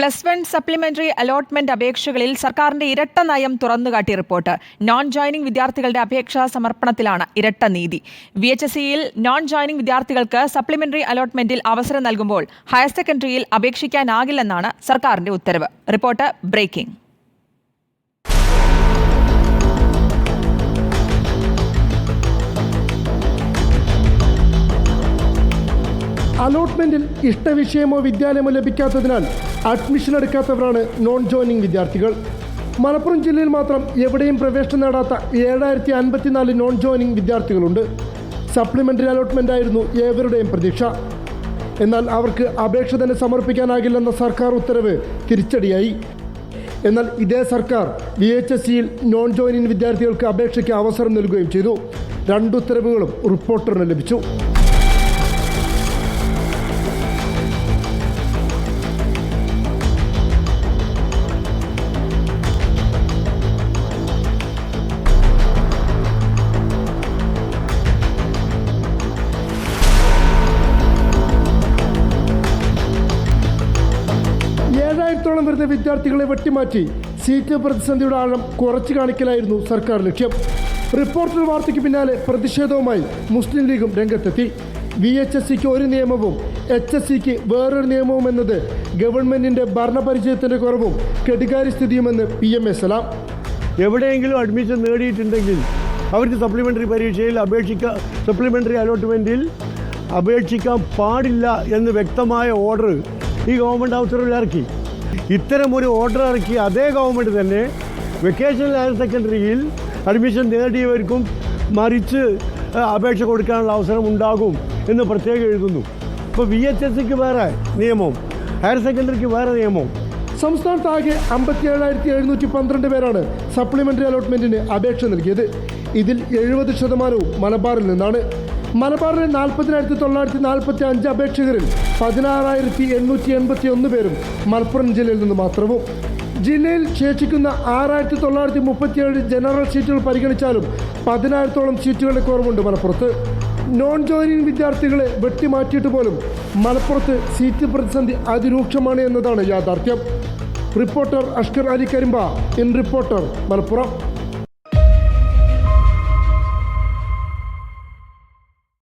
Plus one supplementary allotment അപേക്ഷകളിൽ സർക്കാരിന്റെ ഇരട്ട നയം തുറന്നുകാട്ടി റിപ്പോർട്ട്. നോൺ ജോയിനിംഗ് വിദ്യാർത്ഥികളുടെ അപേക്ഷാ സമർപ്പണത്തിലാണ് ഇരട്ട നീതി. വി എച്ച് എസ് സിയിൽ നോൺ ജോയിനിംഗ് വിദ്യാർത്ഥികൾക്ക് സപ്ലിമെന്ററി അലോട്ട്മെന്റിൽ അവസരം നൽകുമ്പോൾ ഹയർ സെക്കൻഡറിയിൽ അപേക്ഷിക്കാനാകില്ലെന്നാണ് സർക്കാരിന്റെ ഉത്തരവ്. Report breaking. അലോട്ട്മെന്റിൽ ഇഷ്ടവിഷയമോ വിദ്യാലയമോ ലഭിക്കാത്തതിനാൽ അഡ്മിഷൻ എടുക്കാത്തവരാണ് നോൺ ജോയിനിങ് വിദ്യാർത്ഥികൾ. മലപ്പുറം ജില്ലയിൽ മാത്രം എവിടെയും പ്രവേശനം നേടാത്ത ഏഴായിരത്തി അൻപത്തിനാല് നോൺ ജോയിനിങ് വിദ്യാർത്ഥികളുണ്ട്. സപ്ലിമെന്ററി അലോട്ട്മെന്റ് ആയിരുന്നു ഏവരുടെയും പ്രതീക്ഷ. എന്നാൽ അവർക്ക് അപേക്ഷ തന്നെ സമർപ്പിക്കാനാകില്ലെന്ന സർക്കാർ ഉത്തരവ് തിരിച്ചടിയായി. എന്നാൽ ഇതേ സർക്കാർ വി എച്ച് എസ് സിയിൽ നോൺ ജോയിനിങ് വിദ്യാർത്ഥികൾക്ക് അപേക്ഷയ്ക്ക് അവസരം നൽകുകയും ചെയ്തു. രണ്ട് ഉത്തരവുകളും റിപ്പോർട്ടറിന് ലഭിച്ചു. ഏഴായിരത്തോളം വരുന്ന വിദ്യാർത്ഥികളെ വെട്ടിമാറ്റി സീറ്റ് പ്രതിസന്ധിയുടെ ആഴം കുറച്ചു കാണിക്കലായിരുന്നു സർക്കാർ ലക്ഷ്യം. റിപ്പോർട്ടർ വാർത്തയ്ക്ക് പിന്നാലെ പ്രതിഷേധവുമായി മുസ്ലിം ലീഗും രംഗത്തെത്തി. വി എച്ച് എസ് സിക്ക് ഒരു നിയമവും എച്ച് എസ് സിക്ക് വേറൊരു നിയമവും എന്നത് ഗവൺമെന്റിന്റെ ഭരണപരിചയത്തിന്റെ കുറവും കെടുകാരി സ്ഥിതിയുമെന്ന് പി എം എസ് സലാം. എവിടെയെങ്കിലും അഡ്മിഷൻ നേടിയിട്ടുണ്ടെങ്കിൽ അവർക്ക് സപ്ലിമെന്ററി പരീക്ഷയിൽ അപേക്ഷിക്കാൻ സപ്ലിമെന്ററി അലോട്ട്മെന്റിൽ അപേക്ഷിക്കാൻ പാടില്ല എന്ന് വ്യക്തമായ ഓർഡർ ഈ ഗവൺമെന്റ് അവസരത്തിൽ ഇറക്കി. ഇത്തരം ഒരു ഓർഡർ ഇറക്കി അതേ ഗവൺമെന്റ് തന്നെ വെക്കേഷണൽ ഹയർ സെക്കൻഡറിയിൽ അഡ്മിഷൻ നേടിയവർക്കും മറിച്ച് അപേക്ഷ കൊടുക്കാനുള്ള അവസരം ഉണ്ടാകും എന്ന് പ്രത്യേകം എഴുതുന്നു. ഇപ്പോൾ വി എച്ച് എസ് സിക്ക് വേറെ നിയമം ഹയർ സെക്കൻഡറിക്ക് വേറെ നിയമം. സംസ്ഥാനത്താകെ അമ്പത്തി ഏഴായിരത്തി എഴുന്നൂറ്റി പന്ത്രണ്ട് പേരാണ് സപ്ലിമെന്ററി അലോട്ട്മെന്റിന് അപേക്ഷ നൽകിയത്. ഇതിൽ എഴുപത് ശതമാനവും മലബാറിൽ നിന്നാണ്. മലബാറിലെ നാൽപ്പതിനായിരത്തി തൊള്ളായിരത്തി നാൽപ്പത്തി അഞ്ച് അപേക്ഷകരിൽ പതിനാറായിരത്തി എണ്ണൂറ്റി എൺപത്തി ഒന്ന് പേരും മലപ്പുറം ജില്ലയിൽ നിന്ന് മാത്രവും. ജില്ലയിൽ ശേഷിക്കുന്ന ആറായിരത്തി തൊള്ളായിരത്തി മുപ്പത്തിയേഴ് ജനറൽ സീറ്റുകൾ പരിഗണിച്ചാലും പതിനായിരത്തോളം സീറ്റുകളുടെ കുറവുണ്ട് മലപ്പുറത്ത്. നോൺ ജോയിനിങ് വിദ്യാർത്ഥികളെ വെട്ടിമാറ്റിയിട്ട് പോലും മലപ്പുറത്ത് സീറ്റ് പ്രതിസന്ധി അതിരൂക്ഷമാണ് എന്നതാണ് യാഥാർത്ഥ്യം. Reporter Ashkar Ali Karimba in reporter Malappuram.